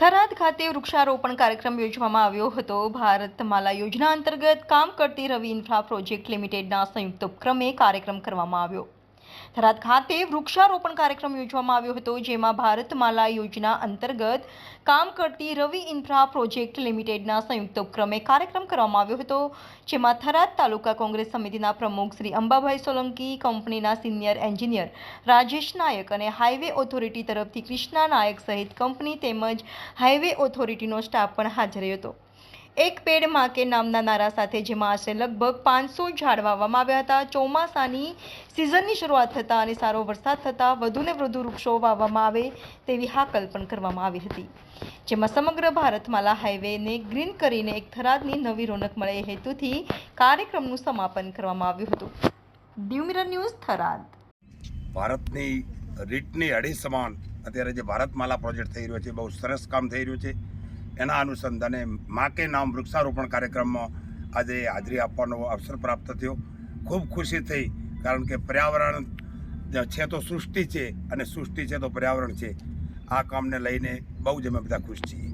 થરાદ ખાતે વૃક્ષારોપણ કાર્યક્રમ યોજવામાં આવ્યો હતો. ભારત માલા યોજના અંતર્ગત કામ કરતી રવિ ઇન્ફ્રા પ્રોજેક્ટ લિમિટેડના સંયુક્ત ઉપક્રમે કાર્યક્રમ કરવામાં આવ્યો. થરાદ ખાતે વૃક્ષારોપણ કાર્યક્રમ યોજવામાં આવ્યો હતો, જેમાં ભારતમાલા યોજના અંતર્ગત કામ કરતી રવિ ઇન્ફ્રા પ્રોજેક્ટ લિમિટેડના સંયુક્ત ઉપક્રમે કાર્યક્રમ કરવામાં આવ્યો હતો, જેમાં થરાદ તાલુકા કોંગ્રેસ સમિતિના પ્રમુખ શ્રી અંબાભાઈ સોલંકી, કંપનીના સિનિયર એન્જિનિયર રાજેશ નાયક અને હાઈવે ઓથોરિટી તરફથી કૃષ્ણા નાયક સહિત કંપની તેમજ હાઈવે ઓથોરિટીનો સ્ટાફ પણ હાજર રહ્યો હતો. એક પેડમાં કે નામના નારા સાથે, જેમાં આશરે લગભગ પાંચસો ઝાડ વાવવામાં આવ્યા હતા. ચોમાસાની સિઝનની શરૂઆત થતાં અને સારો વરસાદ થતાં વધુને વધુ વૃક્ષો વાવવામાં આવે તેવી હાકલ પણ કરવામાં આવી હતી. જેમાં સમગ્ર ભારતમાલા હાઈવેને ગ્રીન કરીને એક થરાદની નવી રોનક મળે એ હેતુથી કાર્યક્રમનું સમાપન કરવામાં આવ્યું હતું. ડ્યુમિરર ન્યૂઝ થરાદ. ભારતની રીટની અઢી સમાન અત્યારે જે ભારતમાલા પ્રોજેક્ટ થઈ રહ્યો છે, બહુ સરસ કામ થઈ રહ્યું છે. એના અનુસંધાને મા કે નામ વૃક્ષારોપણ કાર્યક્રમમાં આજે હાજરી આપવાનો અવસર પ્રાપ્ત થયો. ખૂબ ખુશી થઈ, કારણ કે પર્યાવરણ છે તો સૃષ્ટિ છે અને સૃષ્ટિ છે તો પર્યાવરણ છે. આ કામને લઈને બહુ જ અમે બધા ખુશ છીએ.